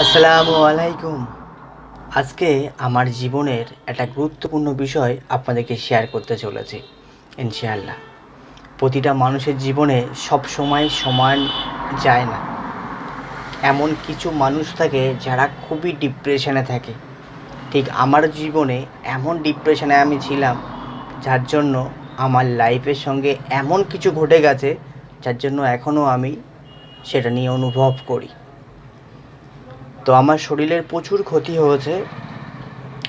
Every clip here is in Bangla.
আসসালামু আলাইকুম। আজকে আমার জীবনের একটা গুরুত্বপূর্ণ বিষয় আপনাদেরকে শেয়ার করতে চলেছি, ইনশাআল্লাহ। প্রতিটা মানুষের জীবনে সব সময় সমান যায় না। এমন কিছু মানুষ থাকে যারা খুবই ডিপ্রেশনে থাকে। ঠিক আমার জীবনে এমন ডিপ্রেশনে আমি ছিলাম, যার জন্য আমার লাইফের সঙ্গে এমন কিছু ঘটে গেছে, যার জন্য এখনও আমি সেটা নিয়ে অনুভব করি। তো আমার শরীরের প্রচুর ক্ষতি হয়েছে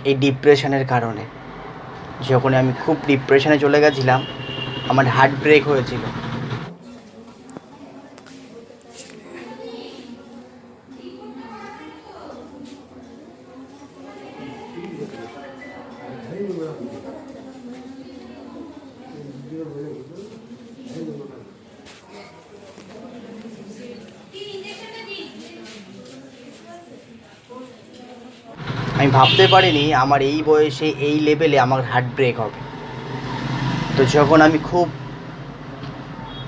এই ডিপ্রেশনের কারণে। যখন আমি খুব ডিপ্রেশনে চলে গেছিলাম, আমার হার্ট ব্রেক হয়েছিল। আমি ভাবতে পারিনি আমার এই বয়সে এই লেভেলে আমার হার্ট ব্রেক হবে। তো যখন আমি খুব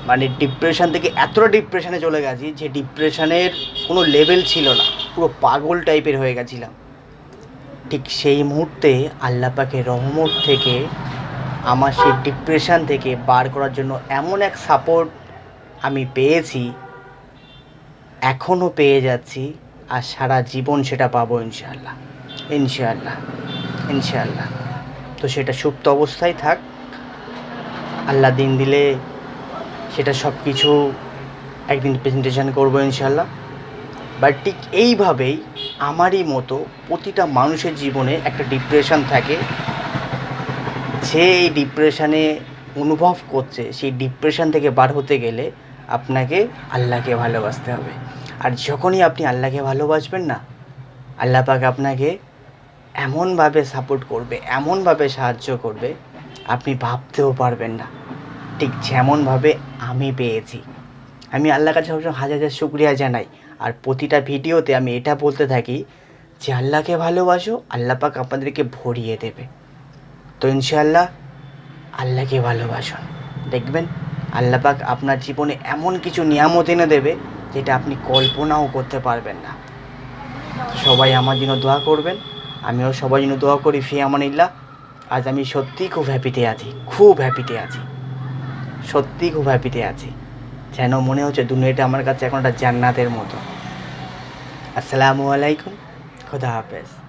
মানে ডিপ্রেশান থেকে এতটা ডিপ্রেশানে চলে গেছি যে ডিপ্রেশানের কোনো লেভেল ছিল না, পুরো পাগল টাইপের হয়ে গেছিলাম। ঠিক সেই মুহূর্তে আল্লাহ পাকের রহমত থেকে আমার সেই ডিপ্রেশন থেকে বার করার জন্য এমন এক সাপোর্ট আমি পেয়েছি, এখনও পেয়ে যাচ্ছি আর সারা জীবন সেটা পাবো ইনশাআল্লাহ। ইনশাআল্লাহ ইনশাআল্লাহ। তো সেটা সুপ্ত অবস্থায় থাক। আল্লাহ দিন দিলে সেটা সব কিছু একদিন প্রেজেন্টেশন করব ইনশাআল্লাহ। বাট ঠিক এইভাবেই আমারই মতো প্রতিটা মানুষের জীবনে একটা ডিপ্রেশন থাকে। যে এই ডিপ্রেশনে অনুভব করছে, সেই ডিপ্রেশন থেকে বার হতে গেলে আপনাকে আল্লাহকে ভালোবাসতে হবে। আর যখনই আপনি আল্লাহকে ভালোবাসবেন না আল্লাহ পাক আপনাকে এমনভাবে সাপোর্ট করবে, এমনভাবে সাহায্য করবে, আপনি ভাবতেও পারবেন না। ঠিক যেমনভাবে আমি পেয়েছি। আমি আল্লাহর কাছে সবসময় হাজার হাজার শুক্রিয়া জানাই। আর প্রতিটা ভিডিওতে আমি এটা বলতে থাকি যে, আল্লাহকে ভালোবাসো আল্লাহ পাক আপনাদেরকে ভরিয়ে দেবে। তো ইনশাআল্লাহ আল্লাহকে ভালোবাসুন। দেখবেন আল্লাহ পাক আপনার জীবনে এমন কিছু নিয়ামত এনে দেবে যেটা আপনি কল্পনাও করতে পারবেন না। সবাই আমার জন্য দোয়া করবেন। আমিও সবার জন্য দোয়া করি, ফি আমানিল্লা আজ আমি সত্যিই খুব হ্যাপিতে আছি, খুব হ্যাপিতে আছি। সত্যিই খুব হ্যাপিতে আছি। যেন মনে হচ্ছে দুনিয়াটা আমার কাছে এখন একটা জান্নাতের মতো। আসসালামু আলাইকুম, খোদা হাফেজ।